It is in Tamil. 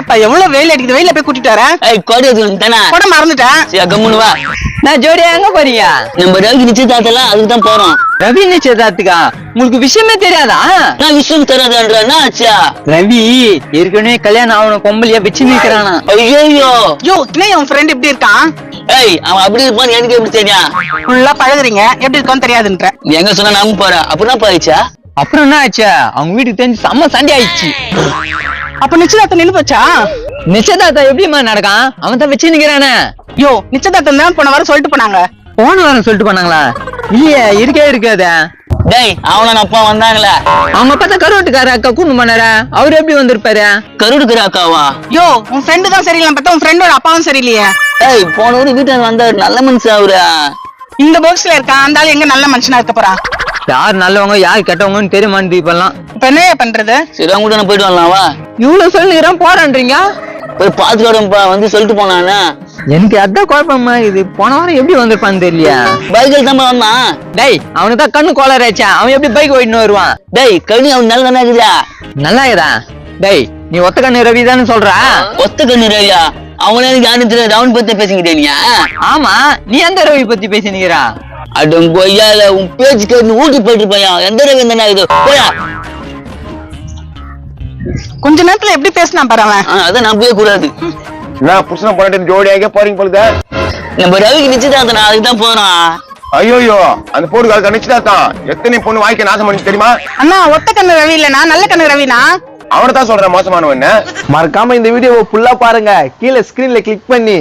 இப்ப எவ்வளவு வெயில் அடிக்குது? வெயில போய் கூட்டிட்டு வரேன். ஏய் கோடி தானே? கூட மறந்துட்டேன். சரி கம்முனு வா. நான் ஜோடியா எங்க போறீங்க? நம்ம ரவிக்கு நிச்சயதார்த்தம் அதுக்கு தான் போறோம். ரவி நிச்சயதார்த்துக்கா? உங்களுக்கு விஷயமே தெரியாதா? நான் விஷயம் தெரியாதுன்ற என்ன ஆச்சா ரவி ஏற்கனவே கல்யாணம் ஆகணும் கொம்பலியா வச்சு நிக்கிறானா? ஐயோ யோ என் ஃப்ரெண்ட் இப்படி இருக்கான் ஏய் அவன் அப்படி இருப்பான்னு எனக்கு எப்படி தெரியும்? ஃபுல்லா பழகுறீங்க. எப்படி இருக்கான்னு தெரியாதுன்ற. நீ எங்க சொன்னா நம்ப போற அப்படின்னா போயிடுச்சா அப்புறம் என்ன ஆச்சு? அவங்க வீட்டுக்கு தெரிஞ்சு செம்ம சண்டை ஆயிடுச்சு. அப்ப நிச்சயதார்த்தம் நின்னு போச்சா? நிச்சயதார்த்தம் எப்படிம்மா நடக்கும் அவன் தான் வச்சு நிக்கிறானே. யோ நிச்சயதார்த்தம் தான் போன வாரம் சொல்லிட்டு போனாங்க. போன வாரம் சொல்லிட்டு போனாங்களா? இல்லையே இருக்கே இருக்காதே. டேய் அவன அப்பா வந்தாங்களே. அவங்க பார்த்தா கருவட்டுக்கார அக்கா கூண்டு பண்ணாரா அவரு எப்படி வந்திருப்பாரு? கருடுக்கிற அக்காவா? யோ உன் ஃப்ரெண்டு தான் சரியில்லை பார்த்தா உன் ஃப்ரெண்டோட அப்பாவும் சரியில்லையே. ஏய் போன ஊரு வீட்டுல வந்தாரு நல்ல மனுஷன் அவரு. இந்த பாக்ஸ்ல இருக்கான் அந்த ஆளு எங்க நல்ல மனுஷனா இருக்க போறான் யார் நல்லவங்க யார் கெட்டவங்கன்னு தெரிய மாட்டேது இப்பெல்லாம் இப்ப என்ன பண்றது? சரி அவங்க கூட போயிட்டு வரலாம் வா. இவ்வளவு சொல்லுகிறேன் போறான்றீங்க? போய் வரேன்ப்பா வந்து சொல்லிட்டு போனானே எனக்கு அதான் குழப்பமா இது போன வாரம் எப்படி வந்திருப்பான்னு தெரியலையா? பைக்கில் தான் வந்தான். டேய் அவனுக்கு தான் கண்ணு கோளாறு ஆச்சா அவன் எப்படி பைக் ஓட்டின்னு வருவான்? டேய் கனி அவன் நல்ல தானே இருக்குதா நல்லா இருக்குதா? டேய் நீ ஒத்த கண்ணு ரவி தானே சொல்ற? ஒத்த கண்ணு ரவியா? அவனே எனக்கு யாரும் தெரியாது அவன் பத்தி பேசிக்கிட்டே நீ ஆமா நீ எந்த ரவி பத்தி பேசி நிக்கிறா அடம் கொய்யால உன் பேச்சு கேட்டு ஊட்டி போயிட்டு பையன் எந்த ரவி என்ன இது? போயா கொஞ்ச நேரத்துல எப்படி பேசினான் பாரு அவன்? ஆ, அதான் நம்பவே கூடாது. நான் புருஷனை பண்ணிட்டு ஜோடியாக போறீங்க பொழுது? நம்ம ரவிக்கு நிச்சயதார்த்தம் நான் அதுக்கு தான் போறோம் ஐயோயோ அந்த போடு காலத்தை நிச்சயதான் எத்தனை பொண்ணு வாழ்க்கை நாசம் பண்ணி தெரியுமா? அண்ணா ஒத்த கண்ணு ரவி இல்லனா நல்ல கண்ணு ரவினா அவனை தான் சொல்றேன் மோசமானவன் மறக்காம இந்த வீடியோவை ஃபுல்லா பாருங்க. கீழே ஸ்கிரீன்ல கிளிக் பண்ணி.